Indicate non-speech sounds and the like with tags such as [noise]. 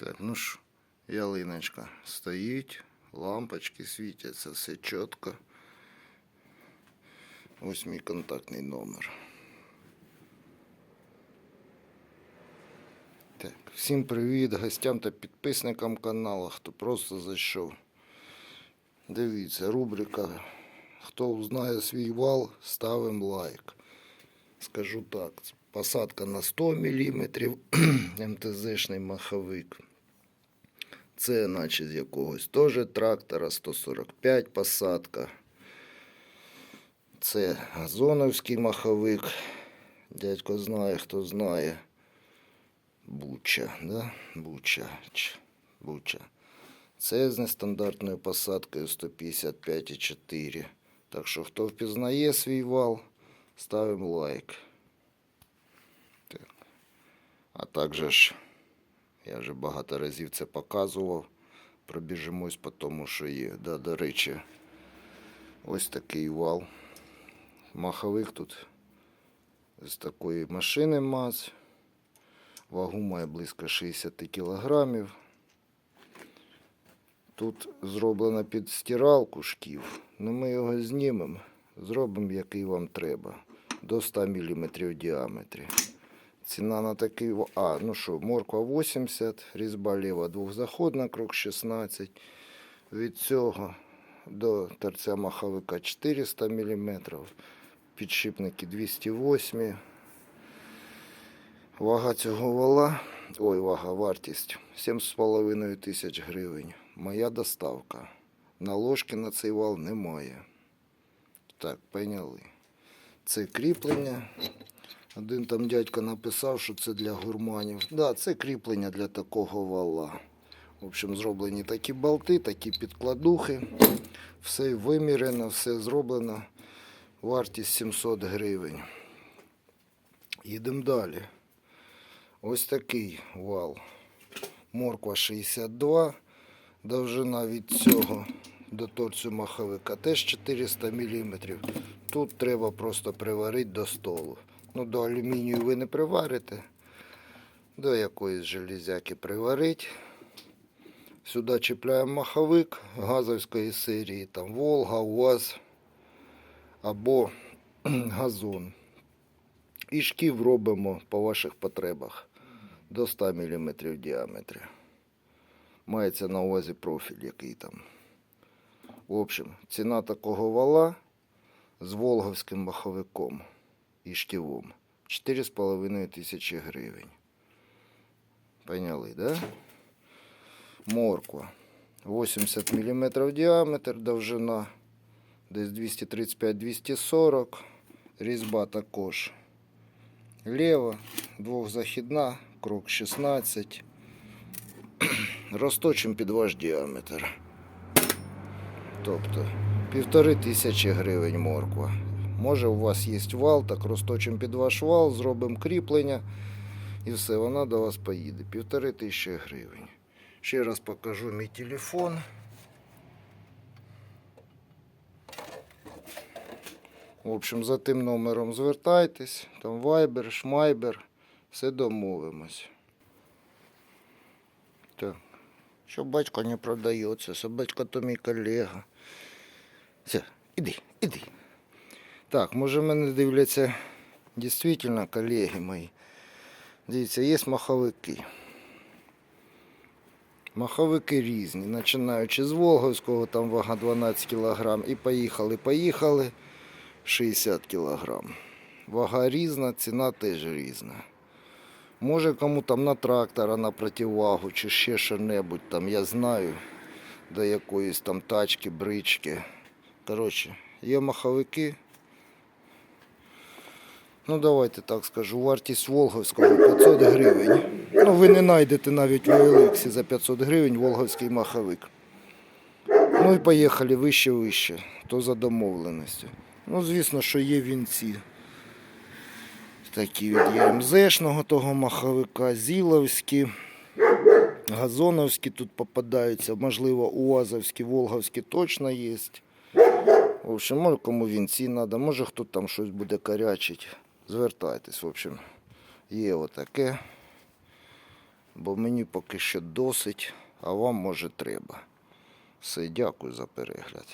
Так, ну ж, ялиночка стоїть, лампочки світяться, все чітко. Ось мій контактний номер. Так, всім привіт гостям та підписникам каналу, хто просто зайшов. Дивіться, рубрика Хто узнає свій вал, ставимо лайк. Скажу так, посадка на 100 мм, [clears throat] МТЗшний маховик. Це наче з якогось теж трактора 145 посадка. Це газоновський маховик. Дядько знає, хто знає. Буча, да? Буча. Ч. Буча. Це з нестандартною посадкою 155,4. Так що, хто впізнає свій вал, ставимо лайк. Так. А також ж, Я вже багато разів це показував. Пробіжимось по тому, що є. Да, до речі, ось такий вал. Маховик тут з такої машини МАЗ. Вагу має близько 60 кілограмів. Тут зроблено під стиралку шків. Ну ми його знімемо. Зробимо, який вам треба. До 100 мм в діаметрі. Ціна на такий. А, ну що, морква 80, різьба ліва двохзаходна, крок 16. Від цього до торця маховика 400 мм. Підшипники 208. Вага цього вала, ой, вага, вартість 7,5 тисяч гривень. Моя доставка. Наложки на цей вал немає. Так, поняли. Це кріплення. Один там дядько написав, що це для гурманів. Да, це кріплення для такого вала. В общем, зроблені такі болти, такі підкладухи. Все вимірено, все зроблено. Вартість 700 гривень. Їдемо далі. Ось такий вал. Морква 62. Довжина від цього до торцю маховика теж 400 мм. Тут треба просто приварити до столу. Ну, до алюмінію ви не приварите. До якоїсь железяки приварить. Сюди чіпляємо маховик газовської серії, там Волга, УАЗ або [clears throat] газон. І шків робимо по ваших потребах до 100 мм діаметрі. Мається на увазі профіль який там. В общем, ціна такого вала з волговським маховиком і штівом 4,5 тисячі гривень. Поняли, да? Морква 80 мм діаметр, довжина десь 235-240. Різьба також лева, двохзахідна, крок 16. [clears throat] Розточимо під ваш діаметр. Тобто півтори тисячі гривень морква. Може у вас є вал, так розточимо під ваш вал, зробимо кріплення і все, вона до вас поїде. Півтори тисячі гривень. Ще раз покажу мій телефон. В общем, за тим номером звертайтесь, там Viber, Шмайбер, все домовимось. Так. Собачка не продається, собачка то мій колега. Все, іди, іди. Так, може мене дивляться дійсно колеги мої. Дивіться, є маховики. Маховики різні, починаючи з Волговського, там вага 12 кг, і поїхали, поїхали 60 кг. Вага різна, ціна теж різна. Може кому там на трактора, на противагу чи ще що-небудь там, я знаю, до якоїсь там тачки, брички. Коротше, є маховики. Ну, давайте так скажу, вартість Волговського 500 гривень. Ну, ви не знайдете навіть в OLX за 500 гривень Волговський маховик. Ну і поїхали вище вище, то за домовленістю. Ну, звісно, що є вінці. Такі від ЄМЗшного того маховика, Зіловські, Газоновські тут попадаються, можливо, УАЗовські, Волговські точно є. В общем, може кому вінці треба, може хто там щось буде карячить. Звертайтесь, в общем, є отаке. Бо мені поки що досить, а вам може треба. Все, дякую за перегляд.